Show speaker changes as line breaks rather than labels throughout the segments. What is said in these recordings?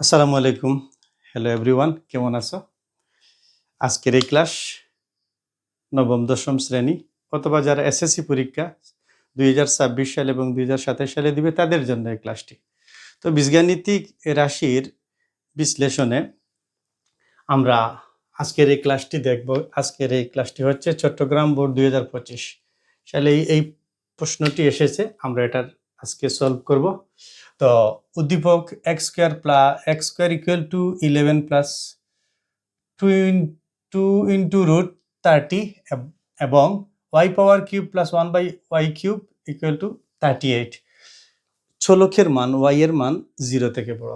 আসসালামু আলাইকুম। Hello everyone কেমন আছো? আজকের এই ক্লাস নবম, দশম শ্রেণি অথবা যারা এসএসসি পরীক্ষা দুই হাজার ছাব্বিশ সাল এবং দুই হাজার সাতাশ সালে দিবে, তাদের জন্য এই ক্লাসটি তো বীজগাণিতিক রাশির বিশ্লেষণে আমরা আজকের এই ক্লাসটি দেখব। আজকের এই ক্লাসটি হচ্ছে চট্টগ্রাম বোর্ড দুই হাজার পঁচিশ সালে এই- এই প্রশ্নটি এসেছে। আমরা এটার আজকে সলভ করব। তো উদ্দীপক x square plus x square equal to eleven plus two in two into root thirty এবং y power cube plus one by y cube equal to thirty eight ছোলকের মান ওয়াই এর মান জিরো থেকে বড়।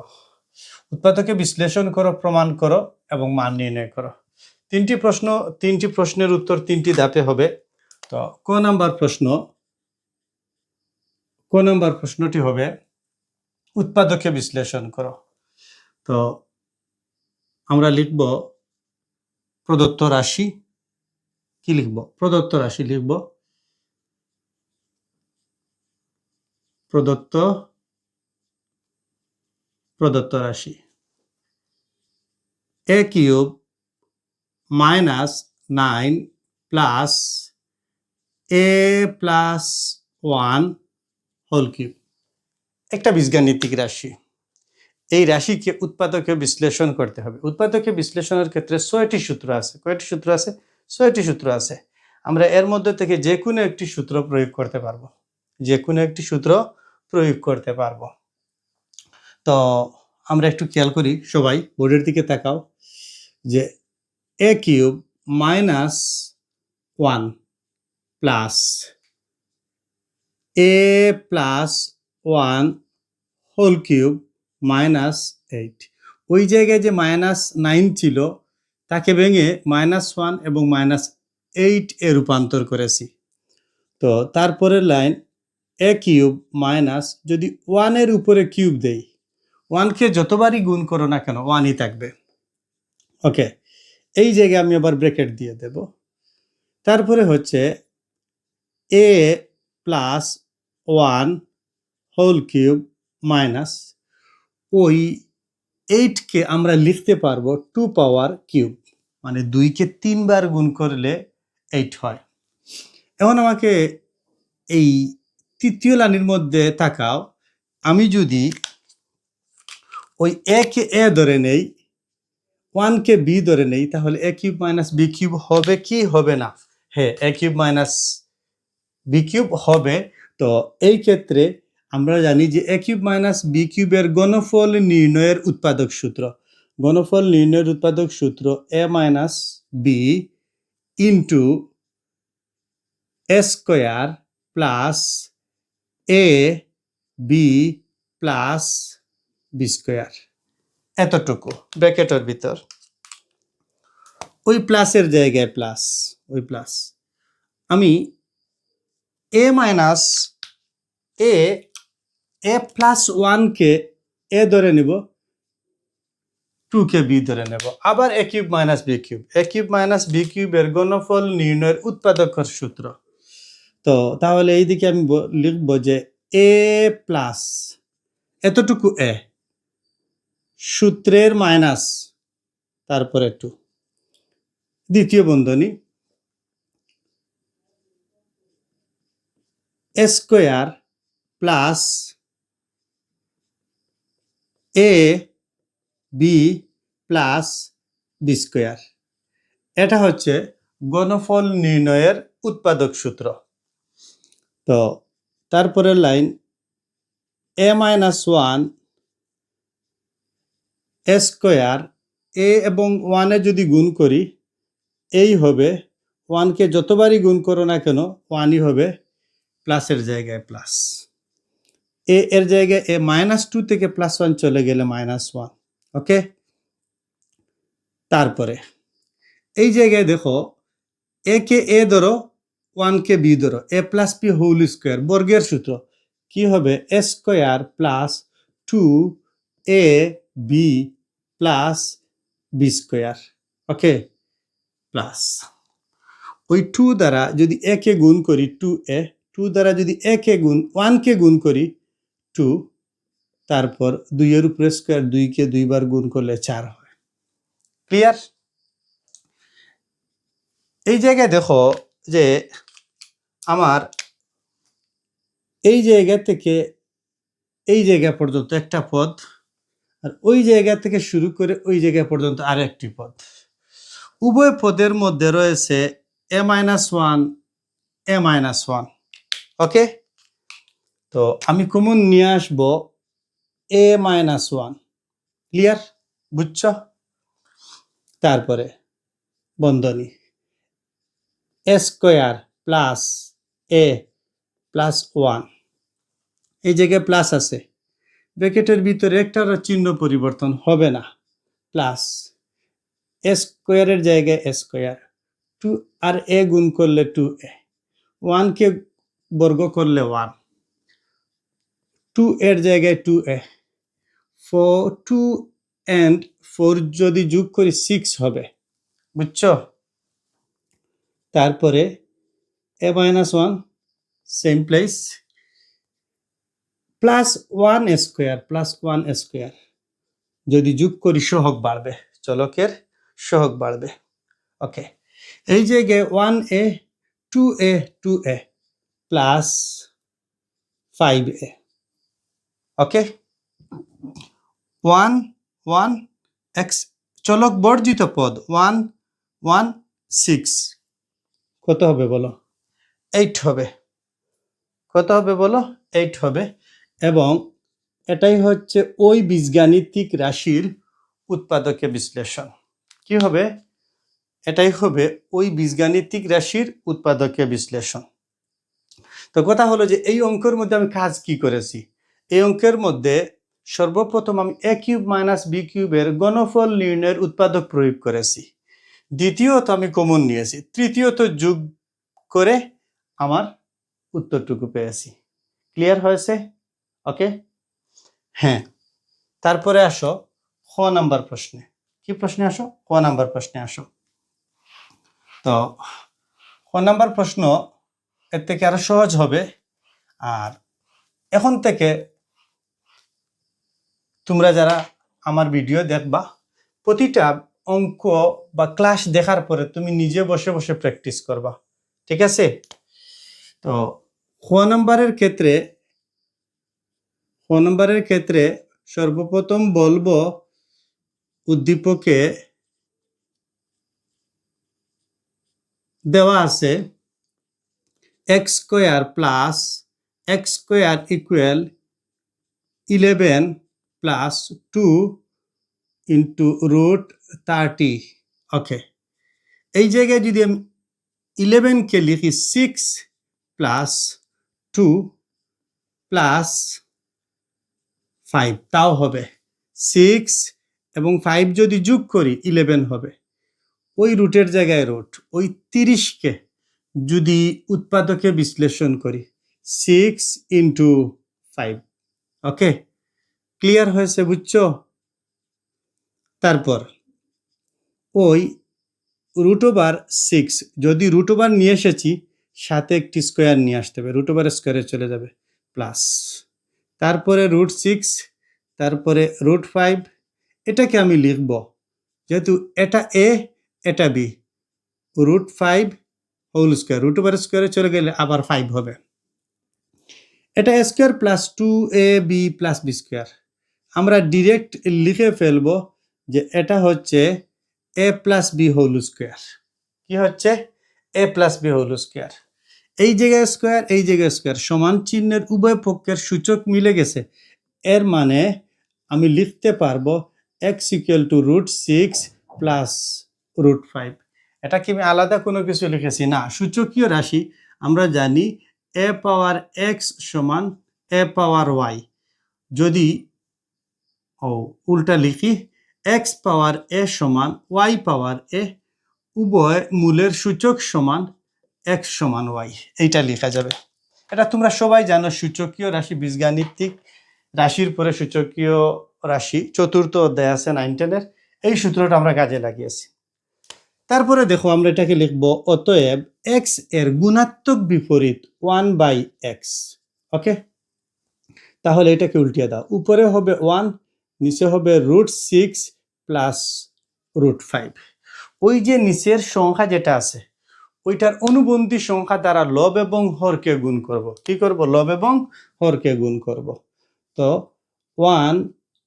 উৎপাদকে বিশ্লেষণ করো, প্রমাণ করো এবং মান নির্ণয় করো। তিনটি প্রশ্ন, তিনটি প্রশ্নের উত্তর তিনটি ধাপে হবে। তো ক নাম্বার প্রশ্ন, ক নাম্বার প্রশ্নটি হবে উৎপাদকে বিশ্লেষণ করো। তো আমরা লিখব প্রদত্ত রাশি। কি লিখব? প্রদত্ত রাশি লিখব প্রদত্ত প্রদত্ত রাশি। A cube minus nine plus a plus one whole cube. একটা বীজগাণিতিক রাশি। এই রাশিকে উৎপাদকে বিশ্লেষণ করতে হবে। উৎপাদকে বিশ্লেষণের ক্ষেত্রে ছয়টি সূত্র আছে। কয়টি সূত্র আছে? ছয়টি সূত্র আছে। আমরা এর মধ্যে থেকে যে কোনো একটি সূত্র প্রয়োগ করতে পারব। যে কোনো একটি সূত্র প্রয়োগ করতে পারব। তো আমরা একটু খেয়াল করি সবাই, বোর্ডের দিকে তাকাও, যে a cube minus one plus a plus one whole cube minus eight. ওই জায়গায় যে মাইনাস নাইন ছিল, তাকে ভেঙে মাইনাস ওয়ান এবং মাইনাস এইট এ রূপান্তর করেছি। তো তারপরের লাইন, এ কিউব মাইনাস যদি ওয়ানের উপরে কিউব দেই ওয়ানকে যতবারই গুণ করো না কেন, ওয়ানই থাকবে। ওকে, এই জায়গায় আমি আবার ব্রেকেট দিয়ে দেব। তারপরে হচ্ছে a plus one whole cube minus ওই এইটকে আমরা লিখতে পারব টু পাওয়ার কিউব মানে দুইকে তিনবার গুণ করলে এইট হয়। এখন আমাকে এই তৃতীয় লাইনের মধ্যে তাকাও। আমি যদি ওই এ কে এ ধরে নেই ওয়ানকে বি ধরে নেই, তাহলে a cube minus b cube হবে কি? হবে না। হ্যাঁ a cube minus b cube হবে। তো এই ক্ষেত্রে আমরা জানি যে এ কিউব মাইনাস বি কিউবের গণফল নির্ণয়ের উৎপাদক সূত্র। গণফল নির্ণয়ের উৎপাদক সূত্র a minus b into a square plus a b plus b square এতটুকু, ব্র্যাকেটের ভিতর। ওই প্লাসের জায়গায় প্লাস, ওই প্লাস। আমি এ মাইনাস এ এ প্লাস ওয়ানকে এ ধরে নেব টু কে বি ধরে নেব। আবার a cube minus b cube a cube minus b কিউবের গণফল নির্ণয়ের উৎপাদকের সূত্র। তো তাহলে এইদিকে আমি লিখব যে এ প্লাস এতটুকু এ সূত্রের মাইনাস তারপরে টু দ্বিতীয় বন্ধনী a square plus a b plus b square এটা হচ্ছে গণফল নির্ণয়ের উৎপাদক সূত্র। তো তারপরের line a minus one a square a এবং ওয়ানে যদি গুণ করি, এই হবে ওয়ানকে যতবারই গুণ করো না কেন ওয়ানই হবে প্লাসের জায়গায় প্লাস এ, এর জায়গায় এ মাইনাস টু থেকে প্লাস ওয়ান চলে গেলে মাইনাস ওয়ান ওকে তারপরে, এই জায়গায় দেখো, এ কে এ ধরো ওয়ান কে বি ধরো, a plus p whole square বর্গের সূত্র। কি হবে? A square plus two a b plus b square okay plus ওই টু দ্বারা যদি এ কে গুণ করি টু এ টু দ্বারা যদি এ কে গুণ ওয়ান কে গুণ করি টু, তারপর দুইয়ের উপরে স্কোয়ার দুইকে দুইবার গুণ করলে চার হয়। ক্লিয়ার এই জায়গায় দেখো যে আমার এই জায়গা থেকে এই জায়গা পর্যন্ত একটা পদ, আর ওই জায়গা থেকে শুরু করে ওই জায়গা পর্যন্ত আর একটি পদ। উভয় পদের মধ্যে রয়েছে a minus one a minus one okay তো আমি কমন নিয়ে আসব এ মাইনাস ওয়ান ক্লিয়ার বুঝছ? তারপরে বন্ধনী। A square plus a plus one এই জায়গায় প্লাস আছে। ব্র্যাকেটের ভিতরে একটারও চিহ্ন পরিবর্তন হবে না। প্লাস এ স্কোয়ারের জায়গায় এ স্কোয়ার টু আর এ গুণ করলে টু এ ওয়ানকে বর্গ করলে ওয়ান টু এর জায়গায় two a four two and four যদি যোগ করি সিক্স হবে। বুঝছ? তারপরে a minus one same place plus one square plus one square যদি যোগ করি, সহগ বাড়বে। চলকের সহগ বাড়বে। ওকে এই জায়গায় one a two a two a plus five a okay one one x চলক বর্জিত পদ ওয়ান ওয়ান সিক্স কত হবে বলো? এইট হবে। কত হবে বলো? এইট হবে। এবং এটাই হচ্ছে ওই বীজগাণিতিক রাশির উৎপাদকে বিশ্লেষণ। কি হবে? এটাই হবে ওই বীজগাণিতিক রাশির উৎপাদকে বিশ্লেষণ। তো কথা হলো যে এই অঙ্কের মধ্যে আমি কাজ কি করেছি? এই অঙ্কের মধ্যে সর্বপ্রথম আমি এ কিউব মাইনাস বি কিউবের গণফল নির্ণয়ের উৎপাদক প্রয়োগ করেছি। দ্বিতীয়ত আমি কমন নিয়েছি। তৃতীয়ত যোগ করে আমার উত্তরটুকু পেয়েছি। ক্লিয়ার হয়েছে? ওকে? হ্যাঁ। তারপরে আসো খ নাম্বার প্রশ্নে। কি প্রশ্নে আসো? ক নাম্বার প্রশ্নে আসো। তো ক নাম্বার প্রশ্ন এর থেকে আরও সহজ হবে। আর এখন থেকে তোমরা যারা আমার ভিডিও দেখবা, প্রতিটা অঙ্ক বা ক্লাস দেখার পরে তুমি নিজে বসে বসে প্র্যাকটিস করবা। ঠিক আছে? তো, খ নাম্বারের ক্ষেত্রে, খ নাম্বারের ক্ষেত্রে সর্বপ্রথম বলব উদ্দীপকে দেওয়া আছে x square plus x square equal eleven plus two into root thirty okay এই জায়গায় যদি আমি ইলেভেনকে লিখি six plus two plus five তাও হবে সিক্স এবং ফাইভ যদি যোগ করি ইলেভেন হবে। ওই রুটের জায়গায় রুট ওই তিরিশকে যদি উৎপাদকে বিশ্লেষণ করি six into five okay clear হয়েছে, বুঝছ? তারপর, ওই রুট ওভার সিক্স যদি রুট ওভার নিয়ে এসেছি, সাথে একটি স্কোয়ার নিয়ে আসতে হবে রুট ওভার স্কোয়ারে চলে যাবে প্লাস তারপরে রুট সিক্স তারপরে রুট ফাইভ এটাকে আমি লিখব, যেহেতু এটা এ এটা b root five whole square root over স্কোয়ারে চলে গেলে আবার ফাইভ হবে। এটা square plus two a b plus b square আমরা ডিরেক্ট লিখে ফেলব যে এটা হচ্ছে a plus b whole square কি হচ্ছে? A plus b whole square এই জায়গায় স্কোয়ার এই জায়গায় স্কোয়ার সমান চিহ্নের উভয় পক্ষের সূচক মিলে গেছে। এর মানে আমি লিখতে পারব x equal to root six plus root five এটা কি আমি আলাদা কোনো কিছু লিখেছি? না, সূচকীয় রাশি। আমরা জানি এ পাওয়ার এক্স সমান এ পাওয়ার ওয়াই যদি ও উল্টা লিখি এক্স পাওয়ার এ সমান ওয়াই পাওয়ার এ উভয় মূলের সূচক সমান এক্স সমান ওয়াই এইটা লেখা যাবে। এটা তোমরা সবাই জানো, সূচকীয় রাশি বীজগাণিতিক রাশির পরে সূচকীয় রাশি, চতুর্থ অধ্যায় আছে নাইন টেনের এই সূত্রটা আমরা কাজে লাগিয়েছি। তারপরে দেখো, আমরা এটাকে লিখব, অতএব এক্সের গুণাত্মক বিপরীত ওয়ান বাই এক্স ওকে তাহলে এটাকে উল্টিয়ে দাও। উপরে হবে ওয়ান নিচে হবে root six plus root five ওই যে নিচের সংখ্যা যেটা আছে, ওইটার অনুবন্ধী সংখ্যা দ্বারা লব এবং হরকে গুণ করব। কি করব? লব এবং হরকে গুণ করব। তো one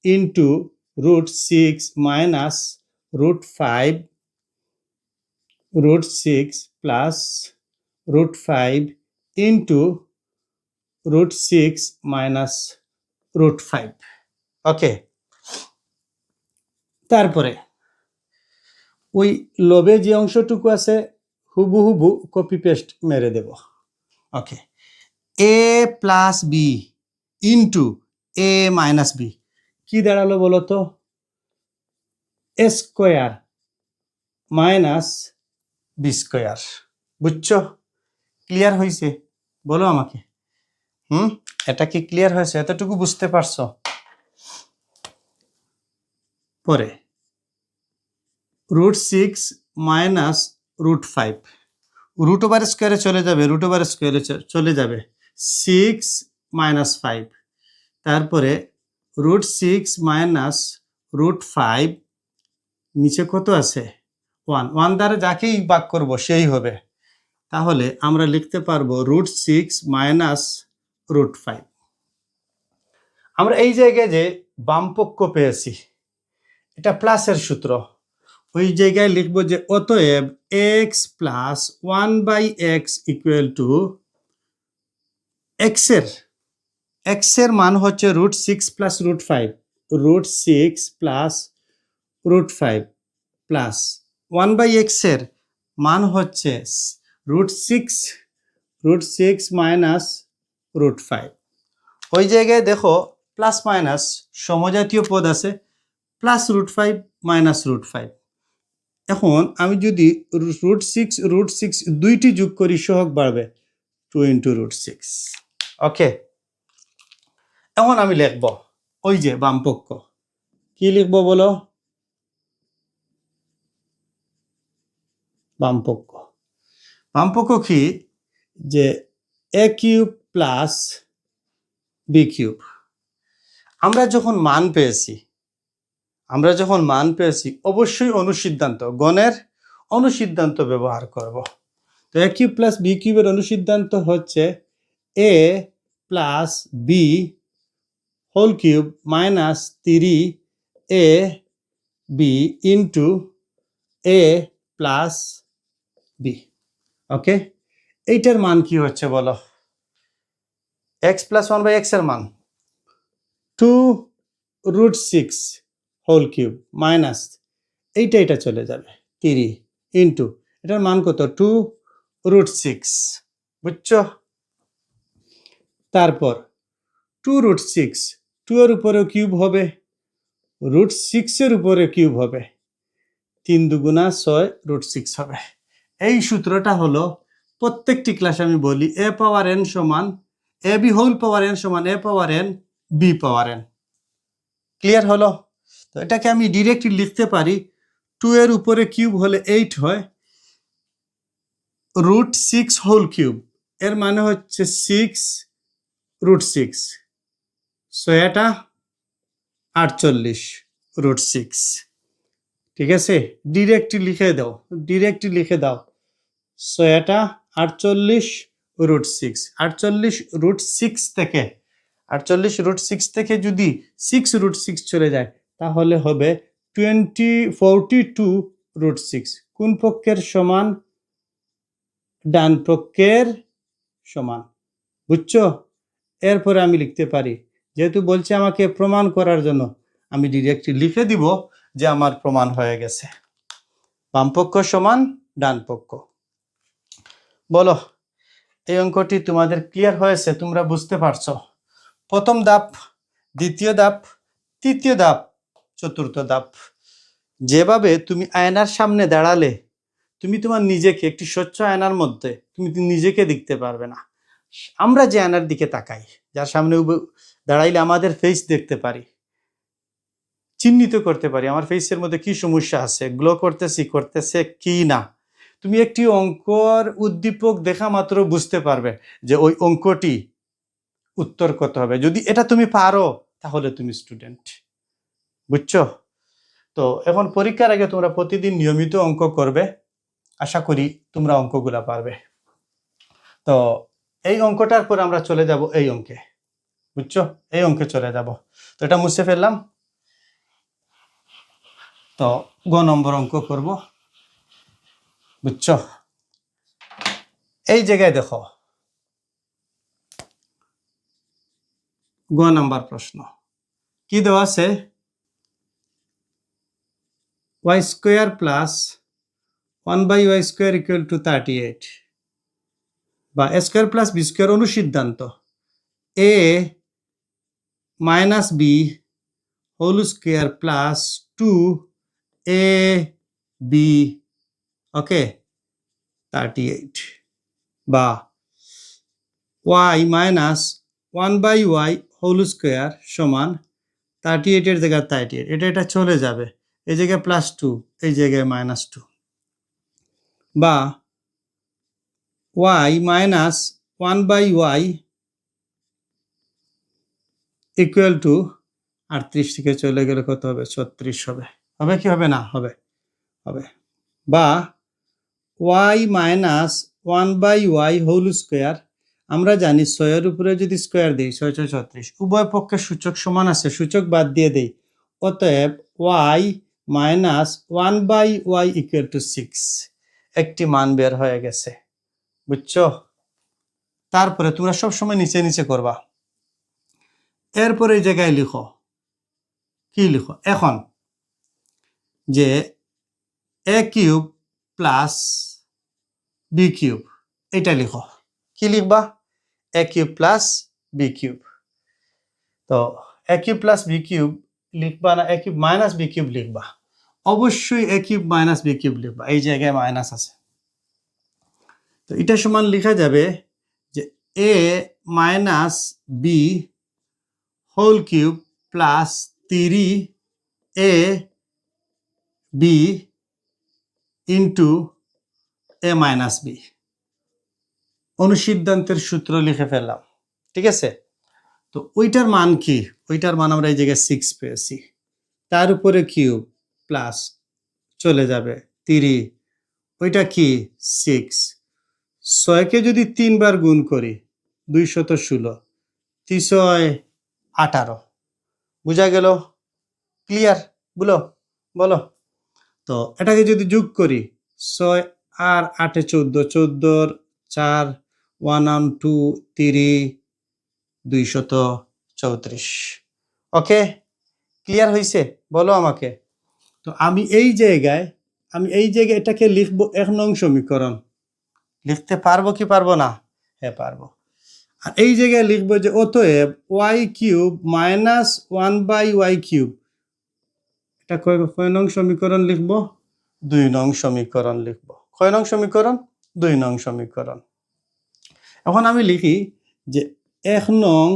into root six minus root five root 6 plus root 5 into root 6 minus root 5 okay তারপরে, ওই লোভে যে অংশটুকু আছে হুবু হুবু কপি পেস্ট মেরে দেব। Okay a plus b into a minus b কি দাঁড়াল বলো তো? A square minus b square বুঝছ? ক্লিয়ার হয়েছে বলো আমাকে। হুম? এটা কি ক্লিয়ার হয়েছে? এতটুকু বুঝতে পারছ? পরে। Root six minus root five. Root over স্কোয়ারে চলে যাবে, রুট ওভার স্কোয়ারে চলে যাবে সিক্স মাইনাস ফাইভ। তারপরে root six minus root five, নিচে কত আছে? ওয়ান। ওয়ান দ্বারা যাকেই বাক করব, সেই হবে। তাহলে আমরা লিখতে পারব root six minus root five. আমরা এই জায়গায় যে বামপক্ষ পেয়েছি এটা প্লাসের সূত্র। ওই জায়গায় লিখব যে অতএব x plus one by x equal to এক্সের এক্সের মান হচ্ছে root six plus root five root six plus root five plus one by এক্সের মান হচ্ছে root six root six minus root five ওই জায়গায় দেখো প্লাস মাইনাস সমজাতীয় পদ আছে। Plus root five minus root five এখন আমি যদি রুট সিক্স রুট সিক্স দুইটি যোগ করি, সহগ বাড়বে two into root six okay এখন আমি লিখব, ওই যে বামপক্ষ। কি লিখব বলো? বামপক্ষ। বামপক্ষ কি? যে a cube plus b cube আমরা যখন মান পেয়েছি আমরা যখন মান পেয়েছি, অবশ্যই অনুসিদ্ধান্ত, গণের অনুসিদ্ধান্ত ব্যবহার করব। তো এ কিউব প্লাস বি কিউবের অনুসিদ্ধান্ত হচ্ছে a plus b whole cube minus Tiri a b into a plus b okay? এইটার মান কি হচ্ছে বলো? এক্স প্লাস ওয়ান বাই এক্সের মান। Two root six whole cube minus এইটা এটা চলে যাবে তিরি ইন্টু এটার মান কত? টু রুট সিক্স বুঝছ? তারপর টু রুট সিক্স টু এর উপরেও কিউব হবে রুট সিক্সের উপরে কিউব হবে। তিন দুগুণা ছয় রুট সিক্স হবে। এই সূত্রটা হলো প্রত্যেকটি ক্লাসে আমি বলি এ পাওয়ার এন সমান a b whole power n সমান a power n b power n clear হলো? তো এটাকে আমি ডিরেক্টলি লিখতে পারি। টু এর উপরে কিউব হলে এইট হয়। রুট সিক্স হোল কিউব এর মানে হচ্ছে সিক্স রুট সিক্স সো এটা আটচল্লিশ রুট সিক্স ঠিক আছে? ডিরেক্টলি লিখে দাও। ডিরেক্টলি লিখে দাও। সো এটা আটচল্লিশ রুট সিক্স আটচল্লিশ রুট সিক্স থেকে। আটচল্লিশ রুট সিক্স থেকে যদি সিক্স রুট সিক্স চলে যায় তাহলে হবে twenty forty two root six কোন পক্ষের সমান? ডান পক্ষের সমান। বুঝছ? এরপরে আমি লিখতে পারি। যেহেতু বলছে আমাকে প্রমাণ করার জন্য, আমি ডিরেক্টলি লিখে দিব যে আমার প্রমাণ হয়ে গেছে। বামপক্ষ সমান, ডান পক্ষ। বলো, এই অঙ্কটি তোমাদের ক্লিয়ার হয়েছে, তোমরা বুঝতে পারছ। প্রথম ধাপ, দ্বিতীয় ধাপ, তৃতীয় ধাপ। চতুর্থ ধাপ। যেভাবে তুমি আয়নার সামনে দাঁড়ালে, তুমি তোমার নিজেকে, একটি স্বচ্ছ আয়নার মধ্যে, তুমি নিজেকে দেখতে পারবে না। আমরা যে আয়নার দিকে তাকাই, যার সামনে দাঁড়াইলে আমাদের ফেস দেখতে পারি, চিহ্নিত করতে পারি, আমার ফেসের মধ্যে কি সমস্যা আছে গ্লো করতেছি, করতেছে কি না? তুমি একটি অঙ্কর উদ্দীপক দেখা মাত্র বুঝতে পারবে যে ওই অঙ্কটি উত্তর করতে হবে। যদি এটা তুমি পারো, তাহলে তুমি স্টুডেন্ট বুঝছ? তো এখন পরীক্ষার আগে তোমরা প্রতিদিন নিয়মিত অঙ্ক করবে। আশা করি তোমরা অঙ্কগুলা পারবে। তো এই অঙ্কটার পর আমরা চলে যাব এই অঙ্কে। বুঝছ? এই অঙ্কে চলে যাব। তো এটা মুছে ফেললাম। তো গ নম্বর অঙ্ক করব। বুঝছ? এই জায়গায় দেখো। গ নাম্বার প্রশ্ন। কি দেওয়া আছে? Square plus one by y square equal to thirty eight বা a square plus b square অনুসিদ্ধান্ত। Minus b whole square plus two a b okay thirty eight বা y minus one by y whole square সমান thirty এইটের জায়গায় thirty eight এটা এটা চলে যাবে। এই জায়গায় প্লাস টু এই জায়গায় মাইনাস টু বা y minus one by y equal to আটত্রিশ থেকে চলে গেলে কত হবে? ছত্রিশ হবে। হবে কি হবে না? হবে। হবে। বা y minus one by y whole square আমরা জানি ছয়ের উপরে যদি স্কোয়ার দিই, ছয় ছয়, ছত্রিশ, উভয় পক্ষের সূচক সমান আছে, সূচক বাদ দিয়ে দেই। অতএব y minus one by y equal to six. একটি মান বের হয়ে গেছে। বুঝছ? তারপরে তোমরা সব সময় নিচে নিচে করবা। এরপরে এই জায়গায় লিখো। কি লিখো? এখন। যে a cube plus b cube. এটা লিখো। কি লিখবা? A cube plus b cube. তো a cube plus b cube লিখবা না, a cube minus b cube লিখবা। অবশ্যই a cube minus b cube লিখবা। এই জায়গায় মাইনাস আছে। তো এটা সমান লেখা যাবে যে a minus b whole cube plus Tiri a b into a minus b অনুসিদ্ধান্তের সূত্র লিখে ফেললাম। ঠিক আছে? তো ওইটার মান কি? ওইটার মান আমরা এই জায়গায় সিক্স পেয়েছি। তার উপরে কিউব। প্লাস চলে যাবে তিরি। ওইটা কি? সিক্স। ছয়কে যদি তিনবার গুণ করি, দুইশত ষোলো। তিনশয় আঠারো। বোঝা গেল? ক্লিয়ার? বলো বলো। তো এটাকে যদি যোগ করি, ছয় আর আটে চোদ্দ, চোদ্দোর চার, ওয়ান ওয়ান টু, তিরি, দুইশত চৌত্রিশ। ওকে? ক্লিয়ার হয়েছে বলো আমাকে। তো আমি এই জায়গায় আমি এই জায়গায় এটাকে লিখব এক নং সমীকরণ। লিখতে পারব কি পারব না? হ্যাঁ পারব। আর এই জায়গায় লিখব যে অতএব y cube minus one by y cube. এটা কয় নং সমীকরণ লিখব? দুই নং সমীকরণ লিখব। কয় নং সমীকরণ? দুই নং সমীকরণ। এখন আমি লিখি যে এক নং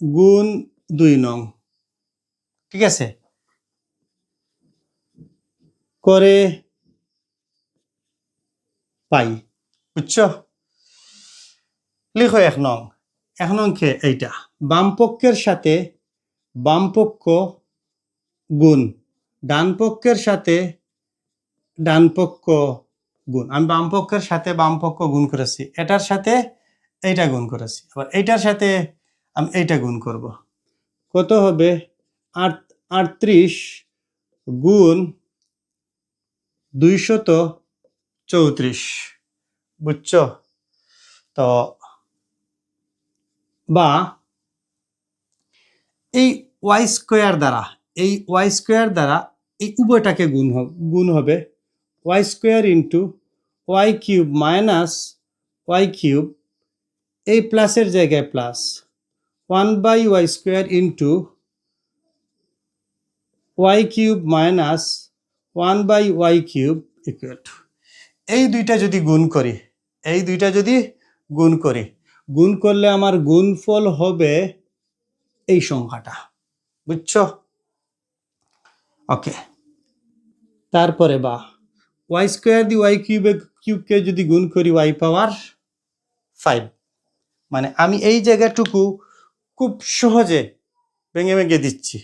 গুণ দুই নং। ঠিক আছে? করে পাই। বুঝছ? লিখো এক নং। এক নং কে এইটা। বামপক্ষের সাথে বামপক্ষ গুণ। ডান পক্ষের সাথে ডানপক্ষ গুণ। আমি বামপক্ষের সাথে বামপক্ষ গুণ করেছি। এটার সাথে এইটা গুণ করেছি। আবার এইটার সাথে আমি এইটা গুণ করব। কত হবে? আট, আটত্রিশ গুণ দুইশত চৌত্রিশ। বুঝছ? তো, বা, এই ওয়াই স্কোয়ার দ্বারা, এই ওয়াই স্কোয়ার দ্বারা এই উভয়টাকে গুণ গুণ হবে। Y square into y cube minus y cube, এই প্লাসের জায়গায় plus. One by y square into y cube minus one by y cube equal to এই দুইটা যদি গুণ করি, এই দুইটা যদি গুণ করি, গুণ করলে আমার গুণফল হবে এই সংখ্যাটা, বুঝছ? ওকে তারপরে বা, ওয়াই স্কোয়ার দি ওয়াই কিউবে, কিউবকে যদি গুণ করি, ওয়াই পাওয়ার ফাইভ মানে আমি এই জায়গাটুকু খুব সহজে ভেঙে ভেঙে দিচ্ছি।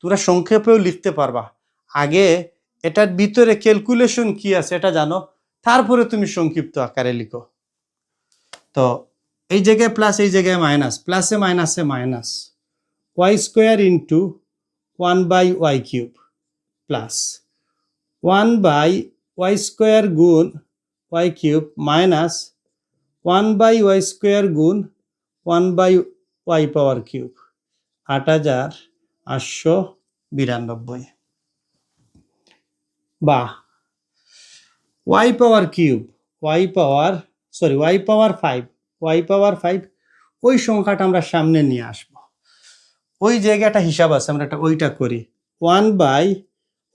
তোমরা সংক্ষেপেও লিখতে পারবা। আগে এটার ভিতরে ক্যালকুলেশন কি আছে এটা জানো? তারপরে তুমি সংক্ষিপ্ত আকারে লিখো। তো এই জায়গায় প্লাস এই জায়গায় মাইনাস প্লাসে মাইনাসে minus y square into one by y cube plus one by y square গুণ y cube minus one by y square গুণ one by y power cube আট হাজার আটশো বিরানব্বই। বা y power cube y power sorry y power five y power five ওই সংখ্যাটা আমরা সামনে নিয়ে আসব। ওই জায়গাটা হিসাব আছে, আমরা একটা ওইটা করি। ওয়ান বাই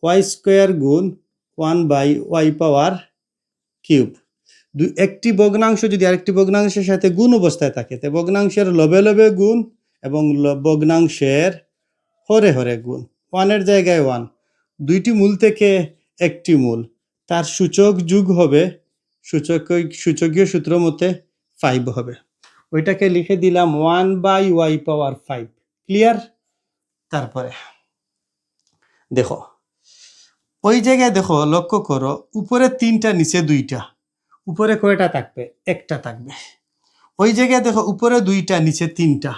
ওয়াই স্কোয়ার গুণ one by y power cube দুই একটি ভগ্নাংশ যদি আরেকটি ভগ্নাংশের সাথে গুণ অবস্থায় থাকে, তো ভগ্নাংশের লবে লবে গুণ এবং ভগ্নাংশের হরে হরে গুণ। ওয়ানের জায়গায় ওয়ান দুইটি মূল থেকে একটি মূল। তার সূচক যুগ হবে সূচক সূচকীয় সূত্র মতে ফাইভ হবে। ওইটাকে লিখে দিলাম one by y power five clear তারপরে, দেখো, ওই জায়গায় দেখো, লক্ষ্য করো, উপরে তিনটা, নিচে দুইটা। উপরে কয়টা থাকবে? একটা থাকবে। ওই জায়গায় দেখো, উপরে দুইটা, নিচে তিনটা।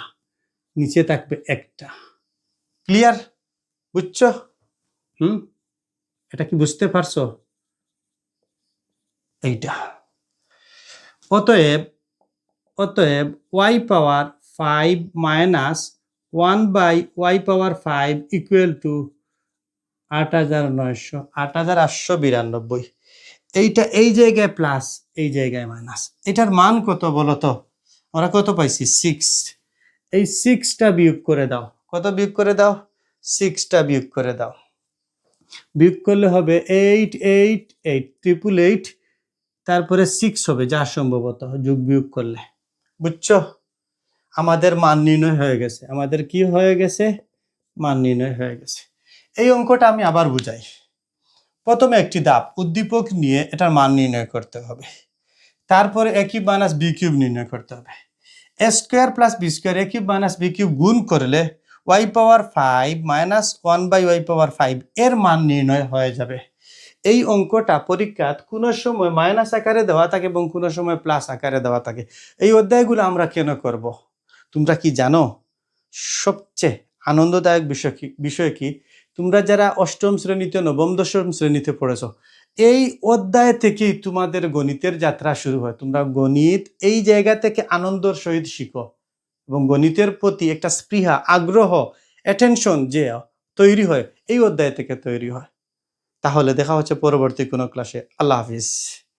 নিচে থাকবে একটা। ক্লিয়ার বুঝছ? হুম? এটা কি বুঝতে পারছ? এইটা। অতএব অতএব y power five minus one by y power five equal to আট হাজার নয়শো, আট হাজার আটশো বিরানব্বই। এইটা এই জায়গায় প্লাস এই জায়গায় মাইনাস এটার মান কত বলো তো? আমরা কত পাইছি? সিক্স এই সিক্সটা বিয়োগ করে দাও। কত বিয়োগ করে দাও? সিক্সটা বিয়োগ করে দাও। বিয়োগ করলে হবে eight eight eight triple eight তারপরে সিক্স হবে, যা সম্ভবত যোগ বিয়োগ করলে। বুঝছ? আমাদের মান নির্ণয় হয়ে গেছে। আমাদের কি হয়ে গেছে? মান নির্ণয় হয়ে গেছে। এই অঙ্কটা আমি আবার বুঝাই। প্রথমে একটি দাপ উদ্দীপক নিয়ে এটার মান নির্ণয় করতে হবে। তারপরে একই মাইনাস বি কিউব নির্ণয় করতে হবে। A square plus b square একই মাইনাস বি কিউব গুণ করলে y power five minus one by y power five এর মান নির্ণয় হয়ে যাবে। এই অঙ্কটা পরীক্ষাত কোনো সময় মাইনাস আকারে দেওয়া থাকে এবং কোনো সময় প্লাস আকারে দেওয়া থাকে। এই অধ্যায়গুলো আমরা কেন করব? তোমরা কি জানো? সবচেয়ে আনন্দদায়ক বিষয় কি বিষয় কি? তোমরা যারা অষ্টম শ্রেণীতে, নবম, দশম শ্রেণীতে পড়েছো, এই অধ্যায় থেকেই তোমাদের গণিতের যাত্রা শুরু হয়। তোমরা গণিত এই জায়গা থেকে আনন্দর সহিত শিখো। এবং গণিতের প্রতি একটা স্পৃহা, আগ্রহ অ্যাটেনশন যে তৈরি হয়, এই অধ্যায় থেকে তৈরি হয়। তাহলে দেখা হচ্ছে পরবর্তী কোনো ক্লাসে আল্লাহ হাফিজ।